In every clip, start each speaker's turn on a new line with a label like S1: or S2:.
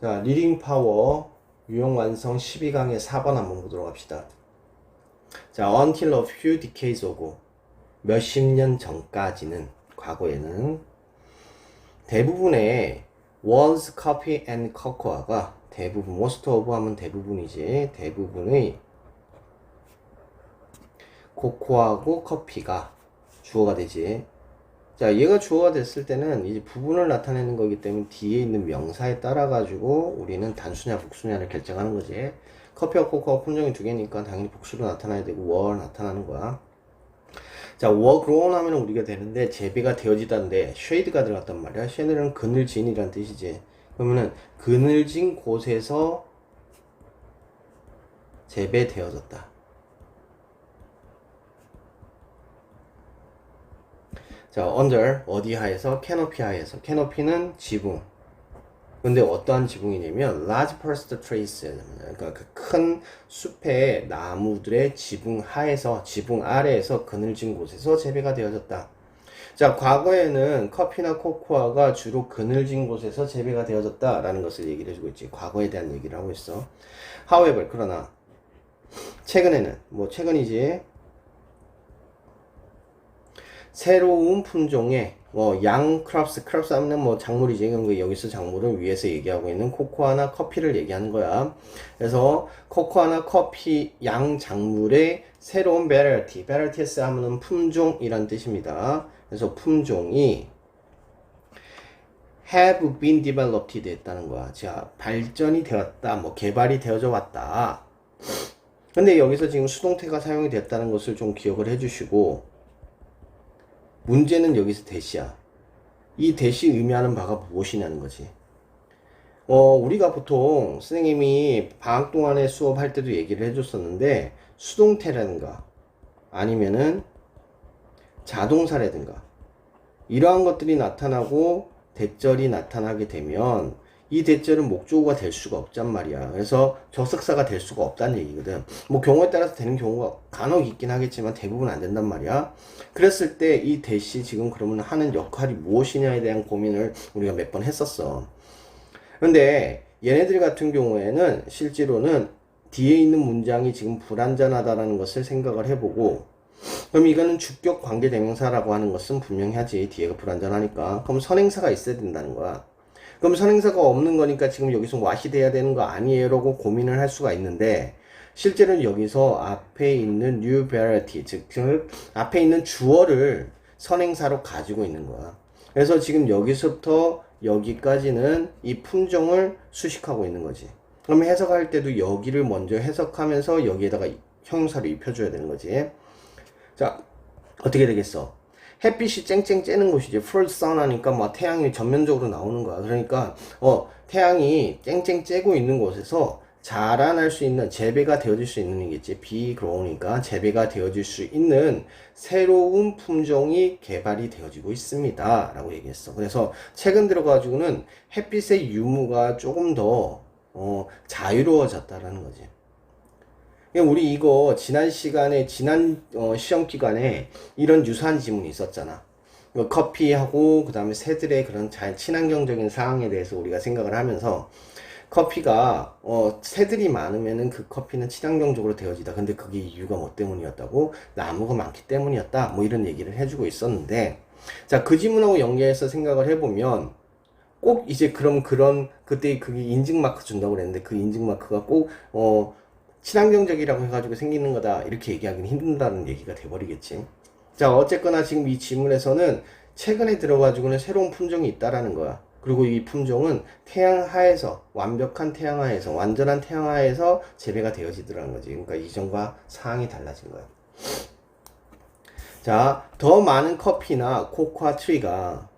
S1: 자, 리딩 파워 유형 완성 12강의 4번 한번 보도록 합시다. 자, until a few decades ago 몇십 년 전까지는 과거에는 대부분의 was coffee and cocoa가 대부분 most of 하면 대부분이지 대부분의 코코아하고 커피가 주어가 되지. 자, 얘가 주어가 됐을 때는 이제 부분을 나타내는 거기 때문에 뒤에 있는 명사에 따라 가지고 우리는 단수냐 복수냐를 결정하는 거지. 커피와 코코아 품종이 두 개니까 당연히 복수로 나타나야 되고 워 나타나는 거야. 자, 워 grown 하면 우리가 되는데 재배가 되어지다는데 쉐이드가 들어갔단 말이야. 쉐이드는 그늘진이란 뜻이지. 그러면은 그늘진 곳에서 재배되어졌다. 자, under 어디 하에서 캐노피 하에서 캐노피는 지붕. 근데 어떠한 지붕이냐면 large forest trees 그러니까 그 큰 숲의 나무들의 지붕 하에서 지붕 아래에서 그늘진 곳에서 재배가 되어졌다. 자, 과거에는 커피나 코코아가 주로 그늘진 곳에서 재배가 되어졌다라는 것을 얘기를 해주고 있지. 과거에 대한 얘기를 하고 있어. However, 그러나 최근에는 뭐 최근이지 새로운 품종의 뭐 양 크롭스 크롭스 하면 뭐 작물이지. 그럼 여기서 작물은 위에서 얘기하고 있는 코코아나 커피를 얘기하는 거야. 그래서 코코아나 커피 양 작물의 새로운 베라티 베라티스 하면은 품종이란 뜻입니다. 그래서 품종이 have been developed 됐다는 거야. 자 발전이 되었다. 뭐 개발이 되어져 왔다. 근데 여기서 지금 수동태가 사용이 됐다는 것을 좀 기억을 해주시고 문제는 여기서 대시야. 이 대시 의미하는 바가 무엇이냐는 거지. 어, 우리가 보통 선생님이 방학 동안에 수업할 때도 얘기를 해줬었는데, 수동태라든가, 아니면은 자동사라든가, 이러한 것들이 나타나고 대절이 나타나게 되면, 이 대절은 목적어가 될 수가 없단 말이야. 그래서 적석사가 될 수가 없다는 얘기거든. 뭐 경우에 따라서 되는 경우가 간혹 있긴 하겠지만 대부분 안 된단 말이야. 그랬을 때 이 대시 지금 그러면 하는 역할이 무엇이냐에 대한 고민을 우리가 몇 번 했었어. 근데 얘네들 같은 경우에는 실제로는 뒤에 있는 문장이 지금 불완전하다라는 것을 생각을 해보고 그럼 이거는 주격 관계 대명사라고 하는 것은 분명히 하지 뒤에가 불완전하니까 그럼 선행사가 있어야 된다는 거야. 그럼 선행사가 없는 거니까 지금 여기서 와시 돼야 되는 거 아니에요? 라고 고민을 할 수가 있는데 실제로는 여기서 앞에 있는 new variety 즉, 즉 앞에 있는 주어를 선행사로 가지고 있는 거야. 그래서 지금 여기서부터 여기까지는 이 품종을 수식하고 있는 거지. 그럼 해석할 때도 여기를 먼저 해석하면서 여기에다가 형용사를 입혀줘야 되는 거지. 자, 어떻게 되겠어? 햇빛이 쨍쨍 쬐는 곳이지. full sun 하니까 막 태양이 전면적으로 나오는 거야. 그러니까, 어, 태양이 쨍쨍 쬐고 있는 곳에서 자라날 수 있는, 재배가 되어질 수 있는 이겠지. 비그로우니까 재배가 되어질 수 있는 새로운 품종이 개발이 되어지고 있습니다. 라고 얘기했어. 그래서 최근 들어가지고는 햇빛의 유무가 조금 더, 어, 자유로워졌다라는 거지. 우리 이거 지난 시간에 지난 어, 시험 기간에 이런 유사한 지문이 있었잖아. 커피하고 그 다음에 새들의 그런 잘 친환경적인 상황에 대해서 우리가 생각을 하면서 커피가 어 새들이 많으면은 그 커피는 친환경적으로 되어지다. 근데 그게 이유가 뭐 때문이었다고 나무가 많기 때문이었다. 뭐 이런 얘기를 해주고 있었는데 자 그 지문하고 연계해서 생각을 해보면 꼭 이제 그럼 그런 그때 그게 인증 마크 준다고 그랬는데 그 인증 마크가 꼭어 친환경적이라고 해가지고 생기는 거다 이렇게 얘기하기는 힘든다는 얘기가 돼버리겠지. 자 어쨌거나 지금 이 지문에서는 최근에 들어가지고는 새로운 품종이 있다라는 거야. 그리고 이 품종은 태양하에서 완벽한 태양하에서 완전한 태양하에서 재배가 되어지더라는 거지. 그러니까 이전과 상황이 달라진 거야. 자, 더 많은 커피나 코코아 트리가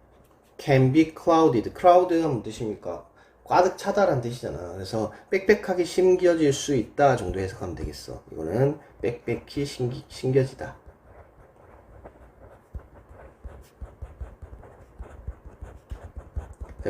S1: can be clouded. cloud 하면 뜻입니까? 꽈득 차다란 뜻이잖아. 그래서 빽빽하게 심겨질 수 있다 정도 해석하면 되겠어. 이거는 빽빽히 심기, 심겨지다.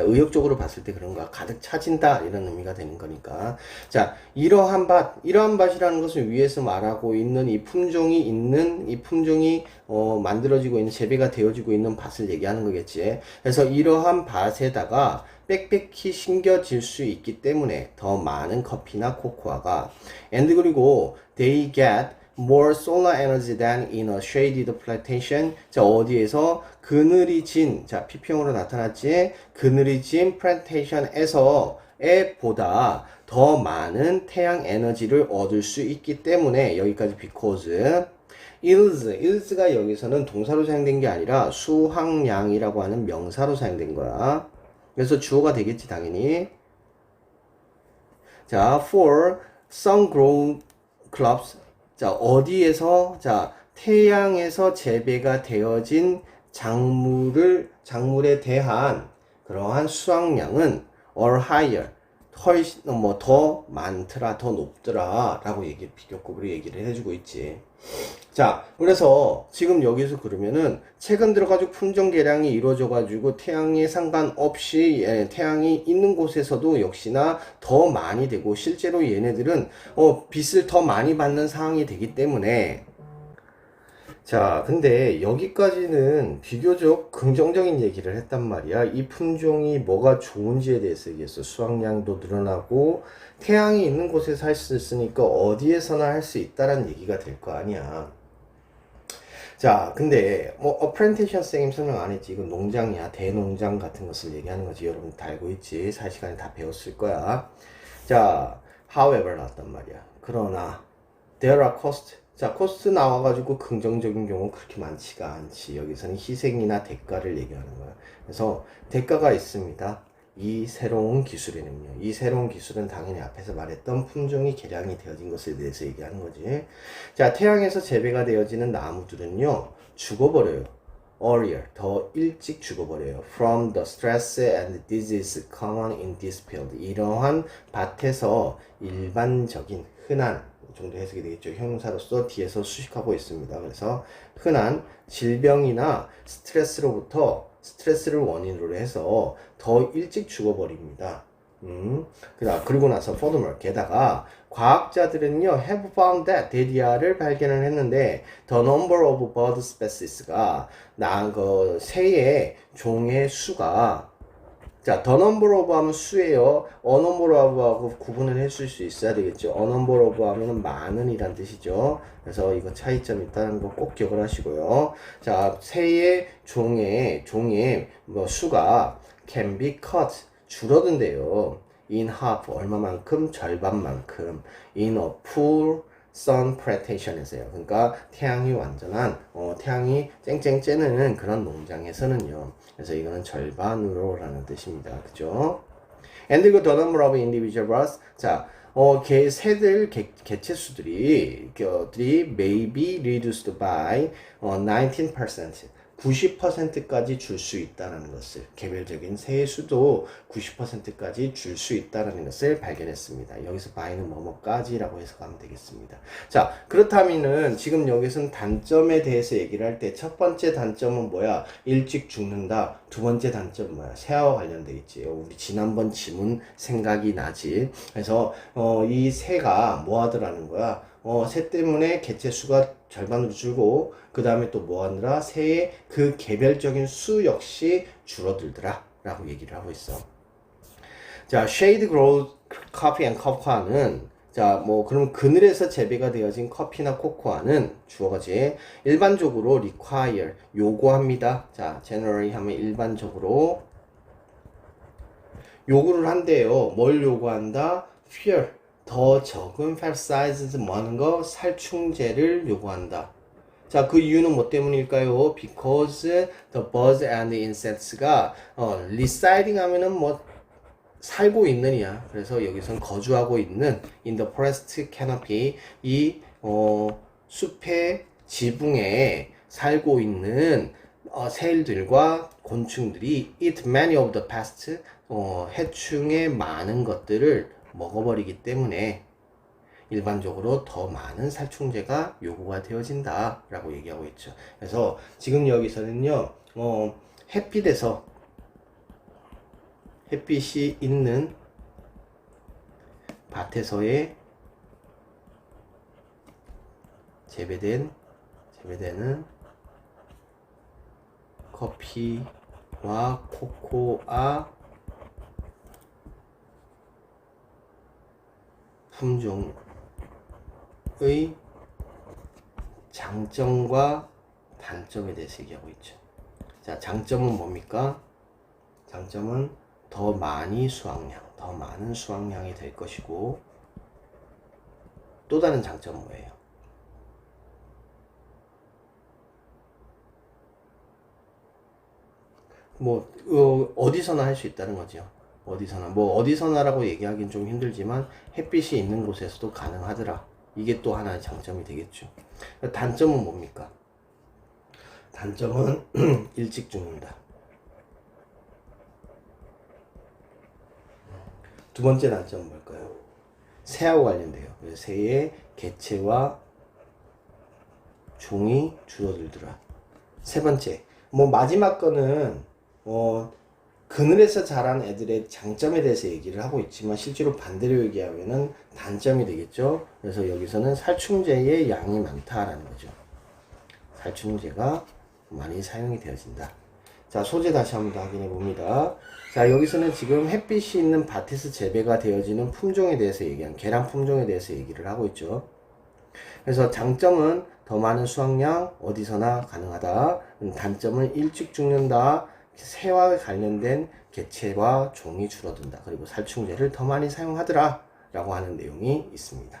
S1: 의욕적으로 봤을 때 그런 거 가득 차진다 이런 의미가 되는 거니까. 자 이러한 밭 이러한 밭이라는 것은 위에서 말하고 있는 이 품종이 있는 이 품종이 어, 만들어지고 있는 재배가 되어지고 있는 밭을 얘기하는 거겠지. 그래서 이러한 밭에다가 빽빽히 심겨질 수 있기 때문에 더 많은 커피나 코코아가 and 그리고 they get more solar energy than in a shaded plantation. 자, 어디에서 그늘이 진, 자, 피평으로 나타났지? 그늘이 진 plantation에서 에 보다 더 많은 태양 에너지를 얻을 수 있기 때문에 여기까지 because is, is가 여기서는 동사로 사용된 게 아니라 수확량이라고 하는 명사로 사용된 거야. 그래서 주어가 되겠지, 당연히. 자, for sun grown crops. 자, 어디에서, 자, 태양에서 재배가 되어진 작물을, 작물에 대한 그러한 수확량은 or higher. 훨씬, 뭐, 더 많더라, 더 높더라, 라고 얘기, 비교급으로 얘기를 해주고 있지. 자, 그래서 지금 여기서 그러면은 최근 들어가지고 품종 개량이 이루어져 가지고 태양에 상관없이 예, 태양이 있는 곳에서도 역시나 더 많이 되고 실제로 얘네들은 어, 빛을 더 많이 받는 상황이 되기 때문에 자, 근데 여기까지는 비교적 긍정적인 얘기를 했단 말이야. 이 품종이 뭐가 좋은지에 대해서 얘기했어. 수확량도 늘어나고 태양이 있는 곳에서 할 수 있으니까 어디에서나 할 수 있다라는 얘기가 될 거 아니야. 자, 근데 뭐 어프렌티션 선생님 설명 안 했지. 이건 농장이야. 대농장 같은 것을 얘기하는 거지. 여러분 다 알고 있지. 4시간에 다 배웠을 거야. 자, however 나왔단 말이야. 그러나 there are cost. 자, 코스트 나와가지고 긍정적인 경우 그렇게 많지가 않지. 여기서는 희생이나 대가를 얘기하는 거야. 그래서 대가가 있습니다. 이 새로운 기술에는요. 이 새로운 기술은 당연히 앞에서 말했던 품종이 개량이 되어진 것에 대해서 얘기하는 거지. 자, 태양에서 재배가 되어지는 나무들은요, 죽어버려요. earlier, 더 일찍 죽어버려요. From the stress and disease common in this field. 이러한 밭에서 일반적인 흔한 정도 해석이 되겠죠. 형용사로서 뒤에서 수식하고 있습니다. 그래서 흔한 질병이나 스트레스로부터 스트레스를 원인으로 해서 더 일찍 죽어버립니다. 음, 그다 그리고 나서 furthermore 게다가 과학자들은요 have found that 데디아를 발견을 했는데 the number of bird species가 나그 새의 종의 수가 자, number of 하면 수예요. a number of하고 구분을 해줄 수 있어야 되겠죠. a number of 하면은 많은 이란 뜻이죠. 그래서 이거 차이점 있다는 거 꼭 기억을 하시고요. 자, 새의 종의, 종의 뭐 수가 can be cut. 줄어든대요. in half. 얼마만큼? 절반만큼. in a full sun plantation에서요. 그러니까 태양이 완전한 어, 태양이 쨍쨍 쬐는 그런 농장에서는요. 그래서 이거는 절반으로라는 뜻입니다. 그죠? And the number of individual birds. 자, 어, 개, 새들, 개, 개체 수들이, 들이 may be reduced by 어, 19%. 90%까지 줄 수 있다는 것을 개별적인 새의 수도 90%까지 줄 수 있다는 것을 발견했습니다. 여기서 by는 뭐뭐까지라고 해석하면 되겠습니다. 자 그렇다면은 지금 여기서는 단점에 대해서 얘기를 할 때 첫 번째 단점은 뭐야? 일찍 죽는다. 두 번째 단점 뭐야? 새와 관련돼 있지. 우리 지난번 지문 생각이 나지. 그래서 어, 이 새가 뭐 하더라는 거야? 어, 새 때문에 개체 수가 절반으로 줄고 그 다음에 또 뭐 하느라 새의 그 개별적인 수 역시 줄어들더라 라고 얘기를 하고 있어. 자 shade grow coffee and cocoa는 자뭐 그럼 그늘에서 재배가 되어진 커피나 코코아는 주어가지 일반적으로 require 요구합니다. 자 generally 하면 일반적으로 요구를 한대요. 뭘 요구한다? Fear 더 적은 팹 사이즈 뭐 하는 거 살충제를 요구한다. 자, 그 이유는 뭐 때문일까요? Because the birds and insects가 어, residing 하면은 뭐 살고 있느냐. 그래서 여기선 거주하고 있는 in the forest canopy 이 어, 숲의 지붕에 살고 있는 어, 새들과 곤충들이 eat many of the pest 어, 해충의 많은 것들을 먹어버리기 때문에 일반적으로 더 많은 살충제가 요구가 되어진다 라고 얘기하고 있죠. 그래서 지금 여기서는요 어, 햇빛에서 햇빛이 있는 밭에서의 재배된 재배되는 커피와 코코아 품종의 장점과 단점에 대해서 얘기하고 있죠. 자, 장점은 뭡니까? 장점은 더 많이 수확량, 더 많은 수확량이 될 것이고 또 다른 장점은 뭐예요? 뭐 어, 디서나 할 수 있다는 거죠. 어디서나 뭐 어디서나라고 얘기하기는 좀 힘들지만 햇빛이 있는 곳에서도 가능하더라. 이게 또 하나의 장점이 되겠죠. 단점은 뭡니까? 단점은 일찍 죽는다. 두 번째 단점은 뭘까요? 새하고 관련돼요. 새의 개체와 종이 줄어들더라. 세 번째, 뭐 마지막 거는 어 그늘에서 자란 애들의 장점에 대해서 얘기를 하고 있지만 실제로 반대로 얘기하면은 단점이 되겠죠. 그래서 여기서는 살충제의 양이 많다라는 거죠. 살충제가 많이 사용이 되어진다. 자, 소재 다시 한번 더 확인해 봅니다. 자, 여기서는 지금 햇빛이 있는 밭에서 재배가 되어지는 품종에 대해서 얘기한 계란 품종에 대해서 얘기를 하고 있죠. 그래서 장점은 더 많은 수확량 어디서나 가능하다. 단점은 일찍 죽는다. 새와 관련된 개체와 종이 줄어든다. 그리고 살충제를 더 많이 사용하더라. 라고 하는 내용이 있습니다.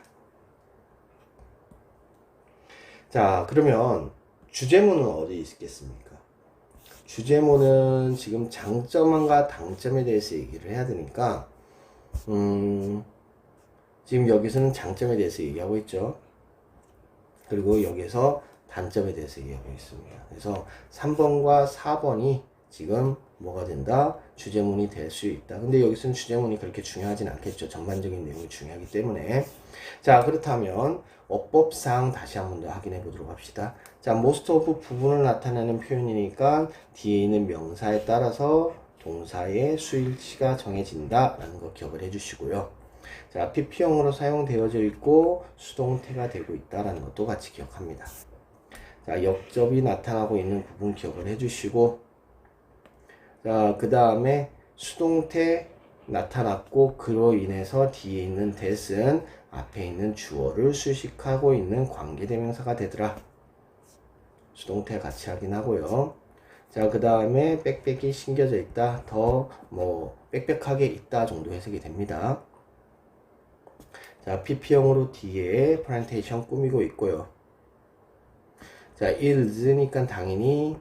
S1: 자, 그러면 주제문은 어디 있겠습니까? 주제문은 지금 장점과 단점에 대해서 얘기를 해야 되니까, 음, 지금 여기서는 장점에 대해서 얘기하고 있죠. 그리고 여기서 단점에 대해서 얘기하고 있습니다. 그래서 3번과 4번이 지금 뭐가 된다? 주제문이 될 수 있다. 근데 여기서는 주제문이 그렇게 중요하진 않겠죠. 전반적인 내용이 중요하기 때문에. 자, 그렇다면 어법상 다시 한 번 더 확인해 보도록 합시다. 자, most of 부분을 나타내는 표현이니까 뒤에 있는 명사에 따라서 동사의 수일치가 정해진다 라는 거 기억을 해 주시고요. 자, PP형으로 사용되어져 있고 수동태가 되고 있다라는 것도 같이 기억합니다. 자, 역접이 나타나고 있는 부분 기억을 해 주시고 자, 그 다음에 수동태 나타났고 그로 인해서 뒤에 있는 that은 앞에 있는 주어를 수식하고 있는 관계대명사가 되더라. 수동태 같이 확인하고요. 자, 그 다음에 빽빽이 심겨져 있다. 더 뭐 빽빽하게 있다 정도 해석이 됩니다. 자, PP형으로 뒤에 프란테이션 꾸미고 있고요. 자, is니까 당연히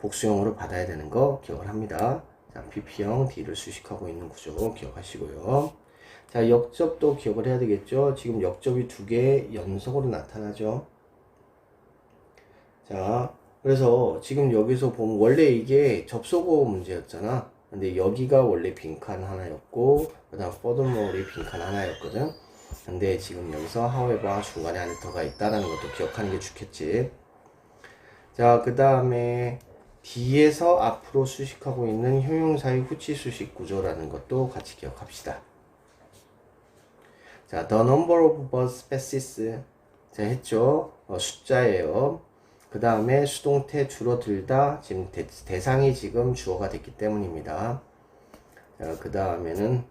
S1: 복수형으로 받아야 되는 거 기억을 합니다. 자, PP형 D를 수식하고 있는 구조 기억하시고요. 자, 역접도 기억을 해야 되겠죠. 지금 역접이 두 개 연속으로 나타나죠. 자, 그래서 지금 여기서 보면 원래 이게 접속어 문제였잖아. 근데 여기가 원래 빈칸 하나였고, 그 다음 furthermore이 빈칸 하나였거든. 근데 지금 여기서 however 중간에 안에 더가 있다라는 것도 기억하는 게 좋겠지. 자, 그 다음에 뒤에서 앞으로 수식하고 있는 형용사의 후치 수식 구조라는 것도 같이 기억합시다. 자, the number of bus passes. 자, 했죠. 어, 숫자예요. 그 다음에 수동태 줄어들다. 지금 대, 대상이 지금 주어가 됐기 때문입니다. 자, 그 다음에는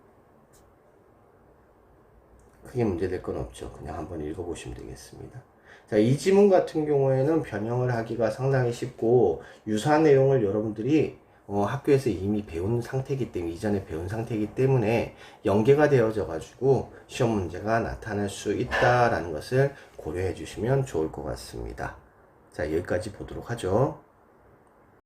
S1: 크게 문제될 건 없죠. 그냥 한번 읽어보시면 되겠습니다. 자, 이 지문 같은 경우에는 변형을 하기가 상당히 쉽고 유사한 내용을 여러분들이 어, 학교에서 이미 배운 상태이기 때문에 이전에 배운 상태이기 때문에 연계가 되어져 가지고 시험 문제가 나타날 수 있다라는 것을 고려해 주시면 좋을 것 같습니다. 자, 여기까지 보도록 하죠.